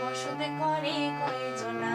বসতে করে কয়জনা?